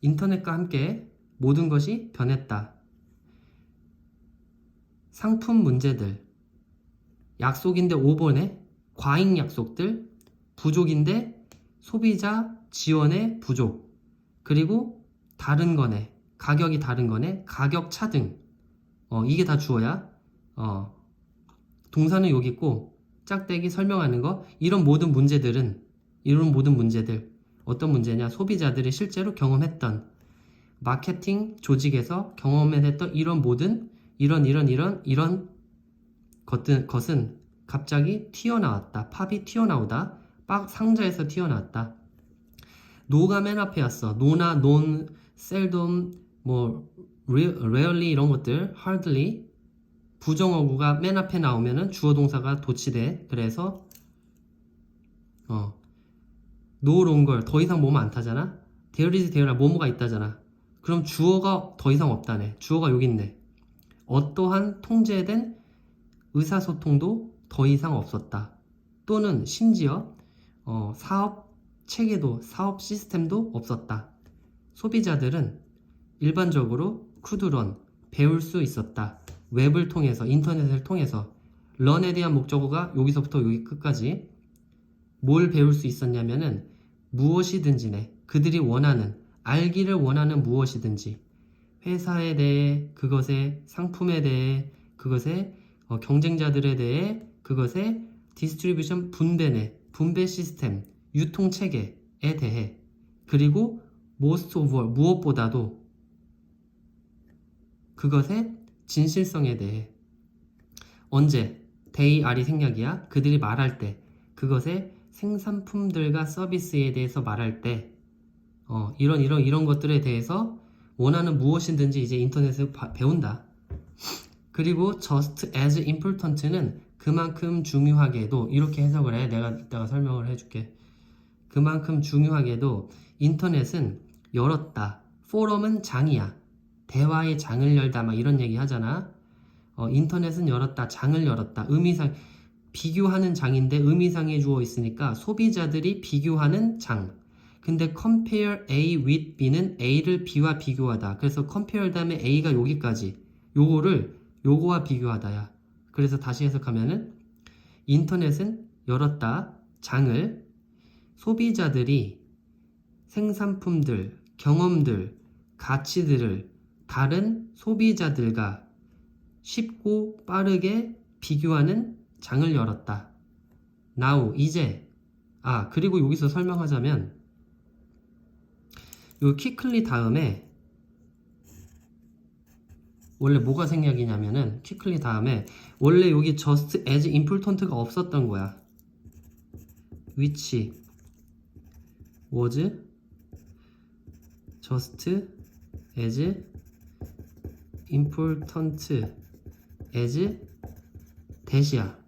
인터넷과 함께 모든 것이 변했다. 상품 문제들, 약속인데 오버네, 과잉 약속들, 부족인데 소비자 지원의 부족, 그리고 다른 거네, 가격이 다른 거네, 가격 차등, 어, 이게 다 주어야, 어, 동사는 여기 있고, 짝대기 설명하는 거, 이런 모든 문제들은, 이런 모든 문제들, 어떤 문제냐, 소비자들이 실제로 경험했던, 마케팅 조직에서 경험했던 이런 모든, 이런, 이런, 이런, 이런 것들, 것은 갑자기 튀어나왔다. 팝이 튀어나오다. 빡 상자에서 튀어나왔다. 노가 맨 앞에 왔어. 노나 논, 셀돔, 뭐 rarely 이런 것들, hardly 부정어구가 맨 앞에 나오면은 주어 동사가 도치돼. 그래서 어 no longer 더 이상 뭐뭐 안 타잖아. there is there나 뭐뭐가 있다잖아. 그럼 주어가 더 이상 없다네. 주어가 여기 있네. 어떠한 통제된 의사소통도 더 이상 없었다. 또는 심지어 어, 사업 체계도 사업 시스템도 없었다. 소비자들은 일반적으로 쿠드런 배울 수 있었다. 웹을 통해서 인터넷을 통해서 런에 대한 목적어가 여기서부터 여기 끝까지 뭘 배울 수 있었냐면은 무엇이든지네. 그들이 원하는 알기를 원하는 무엇이든지. 회사에 대해 그것의 상품에 대해 그것의 어, 경쟁자들에 대해 그것의 디스트리뷰션 분배네. 분배 시스템 유통 체계에 대해. 그리고 most of all 무엇보다도 그것의 진실성에 대해. 언제? they are이 생략이야? 그들이 말할 때. 그것의 생산품들과 서비스에 대해서 말할 때 어, 이런 이런 이런 것들에 대해서 원하는 무엇이든지 이제 인터넷에서 바- 배운다. 그리고 just as important는 그만큼 중요하게도 이렇게 해석을 해. 내가 이따가 설명을 해줄게. 그만큼 중요하게도 인터넷은 열었다. 포럼은 장이야. 대화의 장을 열다. 막 이런 얘기 하잖아. 어, 인터넷은 열었다. 장을 열었다. 의미상 비교하는 장인데 의미상에 주어 있으니까 소비자들이 비교하는 장. 근데 compare A with B는 A를 B와 비교하다. 그래서 compare 다음에 A가 여기까지. 요거를 요거와 비교하다야. 그래서 다시 해석하면은 인터넷은 열었다. 장을 소비자들이 생산품들, 경험들, 가치들을 다른 소비자들과 쉽고 빠르게 비교하는 장을 열었다. now 이제 아 그리고 여기서 설명하자면 요 퀵클리 다음에 원래 뭐가 생략이냐면은 퀵클리 다음에 원래 여기 just as important가 없었던 거야. which was just as important as 대시야.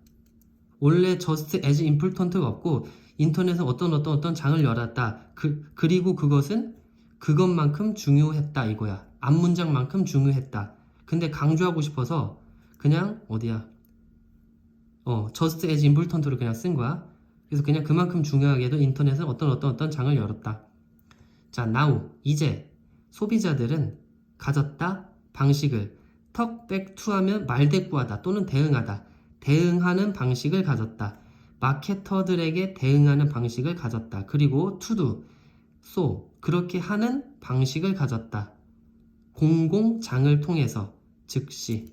원래 just as important가 없고 인터넷은 어떤 어떤 어떤 장을 열었다. 그, 그리고 그것은 그것만큼 중요했다 이거야. 앞 문장만큼 중요했다. 근데 강조하고 싶어서 그냥 어디야? 어, just as important로 그냥 쓴 거야. 그래서 그냥 그만큼 중요하게도 인터넷은 어떤 어떤 어떤 장을 열었다. 자, now 이제 소비자들은 가졌다 방식을 talk back to 하면 말대꾸하다 또는 대응하다. 대응하는 방식을 가졌다. 마케터들에게 대응하는 방식을 가졌다. 그리고 do, so 그렇게 하는 방식을 가졌다. 공공장을 통해서 즉시